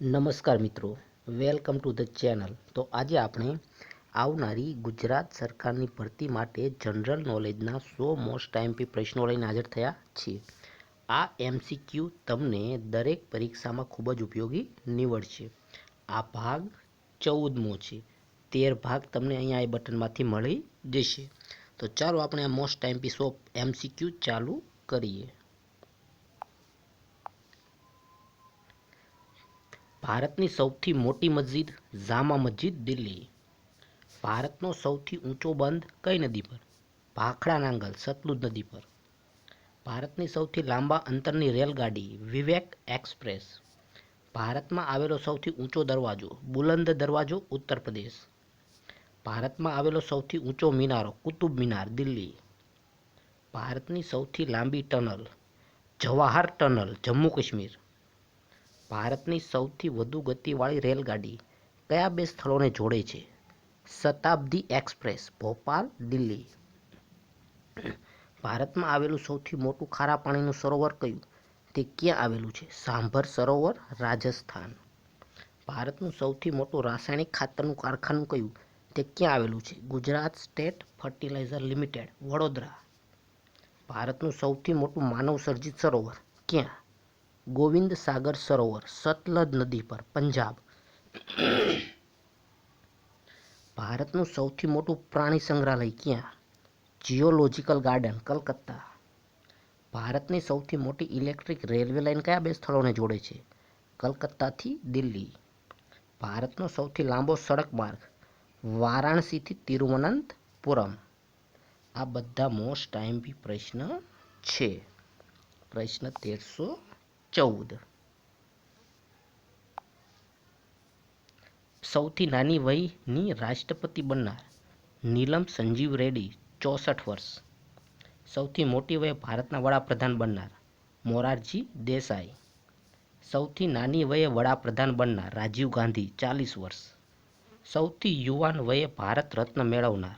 નમસ્કાર મિત્રો, welcome to the channel. તો આજે આપણે આવનારી ગુજરાત સરકારની ભરતી માટે જનરલ નોલેજના સો મોસ્ટ ટાઈમપી પ્રશ્નો લઈને હાજર થયા છીએ. આ એમસીક્યુ તમને દરેક પરીક્ષામાં ખૂબ જ ઉપયોગી નીવડશે. આ ભાગ ચૌદમો છે. તેર ભાગ તમને અહીંયા એ બટનમાંથી મળી જશે. તો ચાલો આપણે આ મોસ્ટ ટાઈમપી સો એમસીક્યુ ચાલુ કરીએ. ભારતની સૌથી મોટી મસ્જિદ જામા મસ્જિદ, દિલ્હી. ભારતનો સૌથી ઊંચો બંધ કઈ નદી પર? ભાખડા નાંગલ, સતલુજ નદી પર. ભારતની સૌથી લાંબા અંતરની રેલગાડી, વિવેક એક્સપ્રેસ. ભારતમાં આવેલો સૌથી ઊંચો દરવાજો, બુલંદ દરવાજો, ઉત્તર પ્રદેશ. ભારતમાં આવેલો સૌથી ઊંચો મિનારો, કુતુબ મિનાર, દિલ્હી. ભારતની સૌથી લાંબી ટનલ, જવાહર ટનલ, જમ્મુ કાશ્મીર. ભારતની સૌથી વધુ ગતિવાળી રેલગાડી કયા બે સ્થળોને જોડે છે? શતાબ્દી એક્સપ્રેસ, ભોપાલ, દિલ્હી. ભારતમાં આવેલું સૌથી મોટું ખારા પાણીનું સરોવર કયું? તે ક્યાં આવેલું છે? સાંભર સરોવર, રાજસ્થાન. ભારતનું સૌથી મોટું રાસાયણિક ખાતરનું કારખાનું કયું? તે ક્યાં આવેલું છે? Gujarat state fertilizer limited, Vadodara. ભારતનું સૌથી મોટું માનવ સર્જિત સરોવર ક્યાં? ગોવિંદ સાગર સરોવર, સતલજ નદી પર, પંજાબ. ભારતનું સૌથી મોટું પ્રાણી સંગ્રહાલય ક્યાં? Zoological garden Calcutta. ભારતની સૌથી મોટી ઇલેક્ટ્રિક રેલવે લાઇન કયા બે સ્થળોને જોડે છે? કલકત્તાથી દિલ્હી. ભારતનો સૌથી લાંબો સડક માર્ગ, વારાણસીથી તિરુવનંતપુરમ. આ બધા મોસ્ટ આઈએમપી પ્રશ્ન છે. પ્રશ્ન તેરસો ચૌદ. સૌથી નાની વયની રાષ્ટ્રપતિ બનનાર નીલમ સંજીવ રેડ્ડી ચોસઠ વર્ષ. સૌથી મોટી વયે ભારતના વડાપ્રધાન બનનાર મોરારજી દેસાઈ. સૌથી નાની વયે વડાપ્રધાન બનનાર રાજીવ ગાંધી ચાલીસ વર્ષ. સૌથી યુવાન વયે ભારત રત્ન મેળવનાર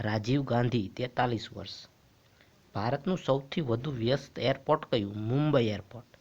રાજીવ ગાંધી તેતાલીસ વર્ષ. ભારતનું સૌથી વધુ વ્યસ્ત એરપોર્ટ કયું? મુંબઈ એરપોર્ટ.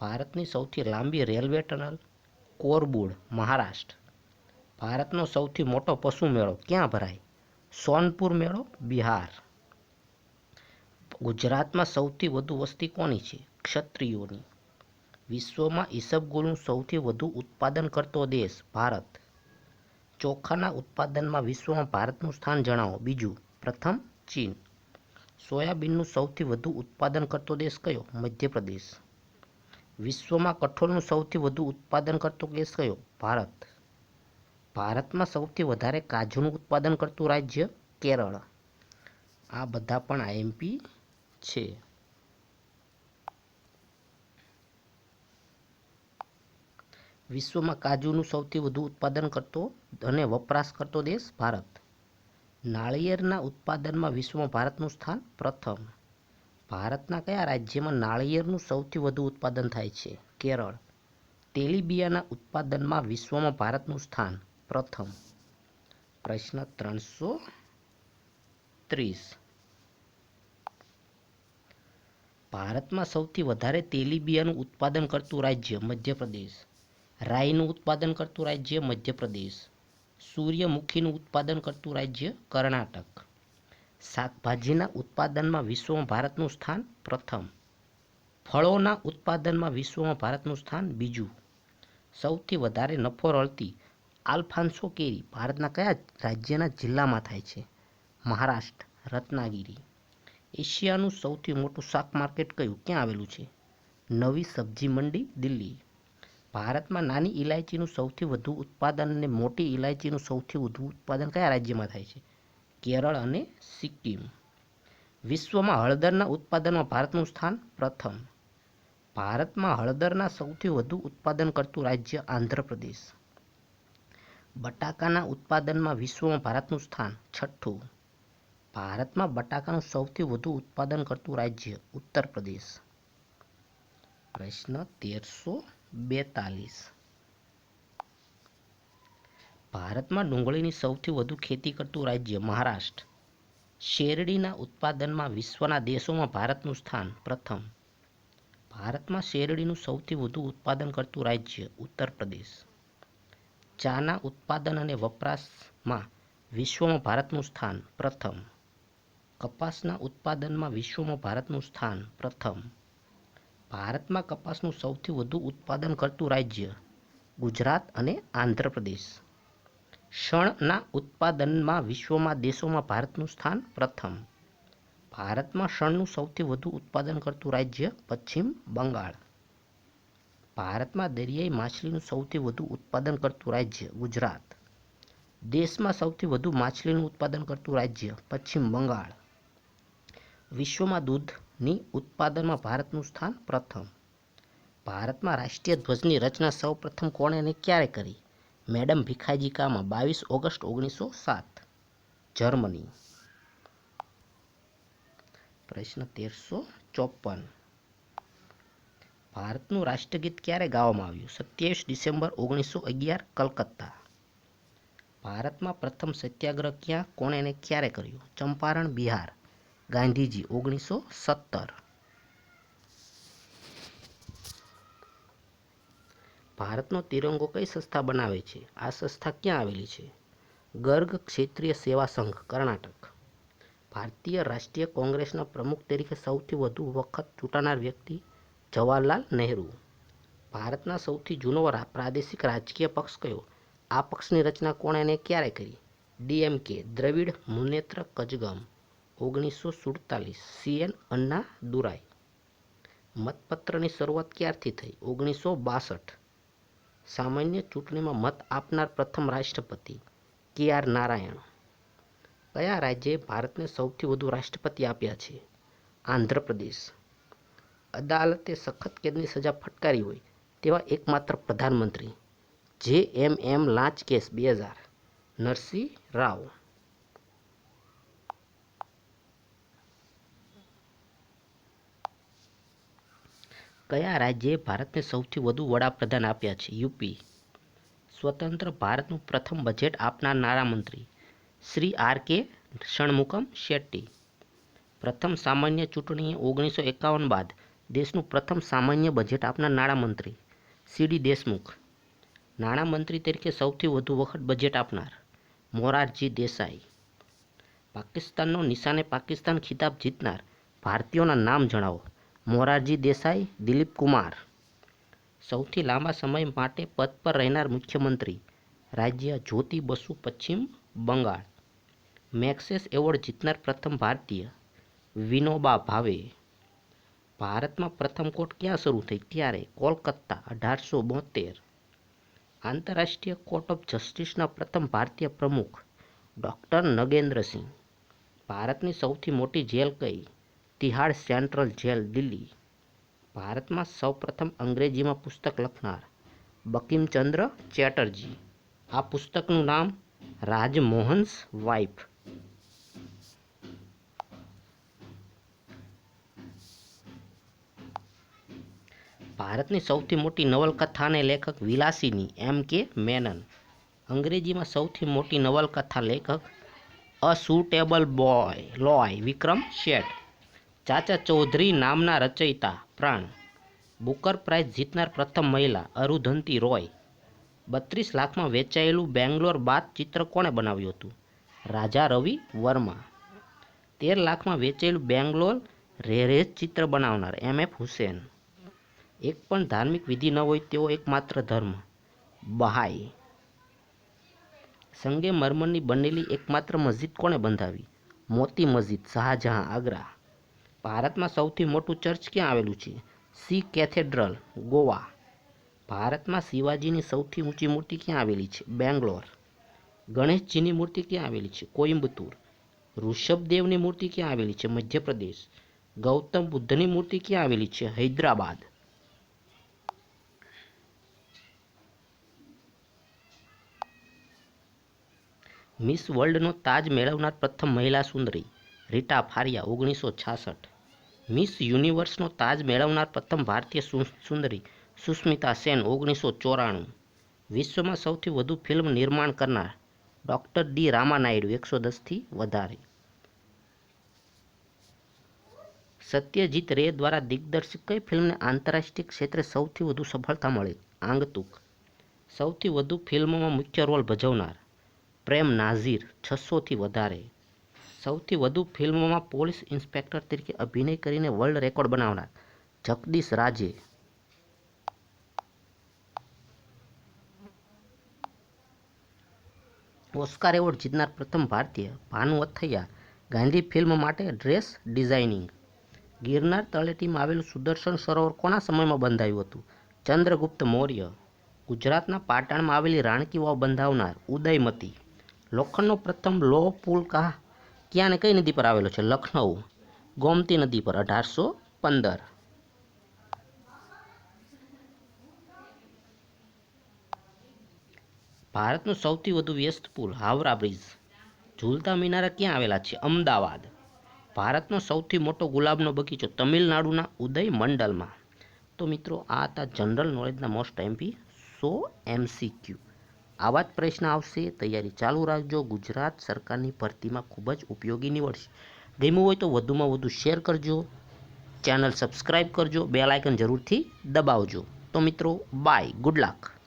ભારતની સૌથી લાંબી રેલવે ટનલ, કોરબુડ, મહારાષ્ટ્ર. ભારતનો સૌથી મોટો પશુ મેળો ક્યાં ભરાય? સોનપુર મેળો, બિહાર. ગુજરાતમાં સૌથી વધુ વસ્તી કોની છે? ક્ષત્રિયોની. વિશ્વમાં ઈસબગુલનું સૌથી વધુ ઉત્પાદન કરતો દેશ ભારત. ચોખાના ઉત્પાદનમાં વિશ્વમાં ભારતનું સ્થાન જણાવો. બીજું, પ્રથમ, ચીન. સોયાબીનનું સૌથી વધુ ઉત્પાદન કરતો દેશ કયો? મધ્યપ્રદેશ. વિશ્વમાં કઠોળનું સૌથી વધુ ઉત્પાદન કરતો દેશ કયો? ભારત. ભારતમાં સૌથી વધારે કાજુનું ઉત્પાદન કરતું રાજ્ય કેરળ. આ બધા પણ આઈએમપી છે. વિશ્વમાં કાજુનું સૌથી વધુ ઉત્પાદન કરતો અને વપરાશ કરતો દેશ ભારત. નાળિયેરના ઉત્પાદનમાં વિશ્વમાં ભારતનું સ્થાન પ્રથમ. ભારતના કયા રાજ્યમાં નાળિયેરનું સૌથી વધુ ઉત્પાદન થાય છે? કેરળ. તેલીબિયાના ઉત્પાદનમાં વિશ્વમાં ભારતનું સ્થાન પ્રથમ. પ્રશ્ન ત્રણસો ત્રીસ. ભારતમાં સૌથી વધારે તેલીબિયાનું ઉત્પાદન કરતું રાજ્ય મધ્યપ્રદેશ. રાઈનું ઉત્પાદન કરતું રાજ્ય મધ્યપ્રદેશ. સૂર્યમુખીનું ઉત્પાદન કરતું રાજ્ય કર્ણાટક. શાકભાજીના ઉત્પાદનમાં વિશ્વમાં ભારતનું સ્થાન પ્રથમ. ફળોના ઉત્પાદનમાં વિશ્વમાં ભારતનું સ્થાન બીજું. સૌથી વધારે નફો રળતી આલ્ફાન્સો કેરી ભારતના કયા રાજ્યના જિલ્લામાં થાય છે? મહારાષ્ટ્ર, રત્નાગીરી. એશિયાનું સૌથી મોટું શાક માર્કેટ કયું? ક્યાં આવેલું છે? નવી સબ્જી મંડી, દિલ્હી. ભારતમાં નાની ઇલાયચીનું સૌથી વધુ ઉત્પાદન અને મોટી ઇલાયચીનું સૌથી વધુ ઉત્પાદન કયા રાજ્યમાં થાય છે? કેરળ અને સિક્કિમ. વિશ્વમાં હળદરના ઉત્પાદનમાં ભારતનું સ્થાન પ્રથમ. ભારતમાં હળદરના સૌથી વધુ ઉત્પાદન કરતું રાજ્ય આંધ્રપ્રદેશ. બટાકાના ઉત્પાદનમાં વિશ્વમાં ભારતનું સ્થાન છઠ્ઠું. ભારતમાં બટાકાનું સૌથી વધુ ઉત્પાદન કરતું રાજ્ય ઉત્તર પ્રદેશ પ્રશ્ન તેરસો બેતાલીસ. ભારતમાં ડુંગળીની સૌથી વધુ ખેતી કરતું રાજ્ય મહારાષ્ટ્ર. શેરડીના ઉત્પાદનમાં વિશ્વના દેશોમાં ભારતનું સ્થાન પ્રથમ. ભારતમાં શેરડીનું સૌથી વધુ ઉત્પાદન કરતું રાજ્ય ઉત્તર પ્રદેશ. ચાના ઉત્પાદન અને વપરાશમાં વિશ્વમાં ભારતનું સ્થાન પ્રથમ. કપાસના ઉત્પાદનમાં વિશ્વમાં ભારતનું સ્થાન પ્રથમ. ભારતમાં કપાસનું સૌથી વધુ ઉત્પાદન કરતું રાજ્ય ગુજરાત અને આંધ્ર પ્રદેશ શણના ઉત્પાદનમાં વિશ્વમાં દેશોમાં ભારતનું સ્થાન પ્રથમ. ભારતમાં શણનું સૌથી વધુ ઉત્પાદન કરતું રાજ્ય પશ્ચિમ બંગાળ. ભારતમાં દરિયાઈ માછલીનું સૌથી વધુ ઉત્પાદન કરતું રાજ્ય ગુજરાત. દેશમાં સૌથી વધુ માછલીનું ઉત્પાદન કરતું રાજ્ય પશ્ચિમ બંગાળ. વિશ્વમાં દૂધની ઉત્પાદનમાં ભારતનું સ્થાન પ્રથમ. ભારતમાં રાષ્ટ્રીય ધ્વજની રચના સૌપ્રથમ કોણે અને ક્યારે કરી? મેડમ ભીખાજી બાવીસ ઓગસ્ટ ઓગણીસો સાત, જર્મની. પ્રશ્ન તેરસો ચોપન ભારતનું રાષ્ટ્રગીત ક્યારે ગાવામાં આવ્યું? સત્યાવીસ ડિસેમ્બર ઓગણીસો અગિયાર, કલકત્તા. ભારતમાં પ્રથમ સત્યાગ્રહ ક્યાં? કોણે ક્યારે કર્યું? ચંપારણ બિહાર. ગાંધીજી ઓગણીસો સત્તર. ભારતનો તિરંગો કઈ સંસ્થા બનાવે છે? આ સંસ્થા ક્યાં આવેલી છે? ગર્ગ ક્ષેત્રીય સેવા સંઘ, કર્ણાટક. ભારતીય રાષ્ટ્રીય કોંગ્રેસના પ્રમુખ તરીકે સૌથી વધુ વખત ચૂંટાનાર વ્યક્તિ જવાહરલાલ નહેરુ. ભારતના સૌથી જૂનો પ્રાદેશિક રાજકીય પક્ષ કયો? આ પક્ષની રચના કોણે અને ક્યારે કરી? ડીએમકે, દ્રવિડ મુનેત્ર કજગમ. ઓગણીસો સુડતાલીસ, સીએન અન્ના દુરાઈ. મતપત્રની શરૂઆત ક્યારથી થઈ? ઓગણીસો બાસઠ. સામાન્ય ચૂંટણીમાં મત આપનાર પ્રથમ રાષ્ટ્રપતિ કે આર નારાયણ. કયા રાજ્યે ભારતને સૌથી વધુ રાષ્ટ્રપતિ આપ્યા છે? આંધ્રપ્રદેશ. અદાલતે સખત કેદની સજા ફટકારી હોય તેવા એકમાત્ર પ્રધાનમંત્રી જે એમ એમ લાંચ કેસ બે હજાર. નરસિંહ રાવ. કયા રાજ્યે ભારતને સૌથી વધુ વડાપ્રધાન આપ્યા છે? યુપી. સ્વતંત્ર ભારતનું પ્રથમ બજેટ આપનાર નાણામંત્રી શ્રી આર કે ષણમુખમ શેટ્ટી. પ્રથમ સામાન્ય ચૂંટણી ઓગણીસો એકાવન બાદ દેશનું પ્રથમ સામાન્ય બજેટ આપનાર નાણામંત્રી સીડી દેશમુખ. નાણામંત્રી તરીકે સૌથી વધુ વખત બજેટ આપનાર મોરારજી દેસાઈ. પાકિસ્તાનનો નિશાને પાકિસ્તાન ખિતાબ જીતનાર ભારતીયોના નામ જણાવો. મોરારજી દેસાઈ, દિલીપ કુમાર. સૌથી લાંબા સમય માટે પદ પર રહેનાર મુખ્યમંત્રી રાજ્ય જ્યોતિ બસુ પશ્ચિમ બંગાળ. મેક્સેસ એવોર્ડ જીતનાર પ્રથમ ભારતીય વિનોબા ભાવે. ભારતમાં પ્રથમ કોર્ટ ક્યાં શરૂ થઈ? ત્યારે કોલકાતા, અઢારસો બોતેર. આંતરરાષ્ટ્રીય કોર્ટ ઓફ જસ્ટિસના પ્રથમ ભારતીય પ્રમુખ ડૉક્ટર નગેન્દ્રસિંહ ભારતની સૌથી મોટી જેલ કઈ? Tihar central jail, Delhi. ભારતમાં સૌપ્રથમ અંગ્રેજીમાં પુસ્તક લખનાર બકીમચંદ્ર ચેટર્જી. આ પુસ્તકનું નામ રાજમોહન્સ વાઇફ. ભારતની સૌથી મોટી નવલકથા અને લેખક વિલાસીની એમ કે મેનન. અંગ્રેજીમાં સૌથી મોટી નવલકથા લેખક અ સુટેબલ બોય લોય વિક્રમ શેઠ. ચાચા ચૌધરી નામના રચયિતા, પ્રાણ. બુકર પ્રાઇઝ જીતનાર પ્રથમ મહિલા, અરુધંતી રોય. બત્રીસ લાખમાં વેચાયેલું બેંગ્લોર બાદ ચિત્ર કોણે બનાવ્યું હતું? રાજા રવિ વર્મા. તેર લાખમાં વેચાયેલું બેંગ્લોર રેરેજ ચિત્ર બનાવનાર એમ. એફ. હુસેન. એક પણ ધાર્મિક વિધિ ન હોય તેવો એકમાત્ર ધર્મ, બહાઈ. સંગે મરમરની બનેલી એકમાત્ર મસ્જિદ કોણે બંધાવી? મોતી મસ્જિદ, શાહજહાં, આગ્રા. ભારતમાં સૌથી મોટું ચર્ચ ક્યાં આવેલું છે? Se cathedral, Goa. ભારતમાં શિવાજીની સૌથી ઊંચી મૂર્તિ ક્યાં આવેલી છે? બેંગ્લોર. ગણેશજીની મૂર્તિ ક્યાં આવેલી છે? કોઈમ્બતુર ઋષભદેવની મૂર્તિ ક્યાં આવેલી છે? મધ્યપ્રદેશ. ગૌતમ બુદ્ધની મૂર્તિ ક્યાં આવેલી છે? હૈદરાબાદ. મિસ વર્લ્ડનો તાજ મેળવનાર પ્રથમ મહિલા સુંદરી, રીટા ફારિયા, ઓગણીસો છાસઠ. મિસ યુનિવર્સનો તાજ મેળવનાર પ્રથમ ભારતીય સુંદરી સુસ્મિતા સેન ઓગણીસો ચોરાણું. વિશ્વમાં સૌથી વધુ ફિલ્મ નિર્માણ કરનાર ડૉક્ટર ડી રામાનાયડુ એકસો દસથી વધારે. સત્યજીત રે દ્વારા દિગ્દર્શિત કઈ ફિલ્મને આંતરરાષ્ટ્રીય ક્ષેત્રે સૌથી વધુ સફળતા મળી? આંગતુક. સૌથી વધુ ફિલ્મોમાં મુખ્ય રોલ ભજવનાર પ્રેમ નાઝીર છસોથી વધારે. સૌથી વધુ ફિલ્મોમાં પોલીસ ઇન્સ્પેક્ટર તરીકે અભિનય કરીને વર્લ્ડ રેકોર્ડ બનાવનાર જગદીશ રાજે. ઓસ્કાર એવોર્ડ જીતનાર પ્રથમ ભારતીય ભાનુ અથૈયા ગાંધી ફિલ્મ માટે ડ્રેસ ડિઝાઇનિંગ. ગિરનાર તળેટીમાં આવેલું સુદર્શન સરોવર કોના સમયમાં બંધાયું હતું? ચંદ્રગુપ્ત મૌર્ય. ગુજરાતના પાટણમાં આવેલી રાણકી વાવ બંધાવનાર ઉદયમતી. લોખંડનો પ્રથમ લોહ પુલ કા ક્યાં ને કઈ નદી પર આવેલો છે? લખનઉ. ગોમતી નદી પર, અઢારસો પંદર. ભારતનું સૌથી વધુ વ્યસ્ત પુલ, હાવરા બ્રિજ. ઝૂલતા મિનારા ક્યાં આવેલા છે? અમદાવાદ. ભારતનો સૌથી મોટો ગુલાબનો બગીચો તમિલનાડુના ઉદય મંડલમાં. તો મિત્રો, આ હતા જનરલ નોલેજના મોસ્ટ એમપી સો એમસીક્યુ આવા જ પ્રશ્ન આવશે. તૈયારી ચાલુ રાખજો. ગુજરાત સરકારની ભરતીમાં ખૂબ જ ઉપયોગી નીવડશે. ગમ્યું હોય તો વધુમાં વધુ શેર કરજો. ચેનલ સબસ્ક્રાઈબ કરજો. બેલ આઇકન જરૂરથી દબાવજો. તો મિત્રો, બાય. Good luck.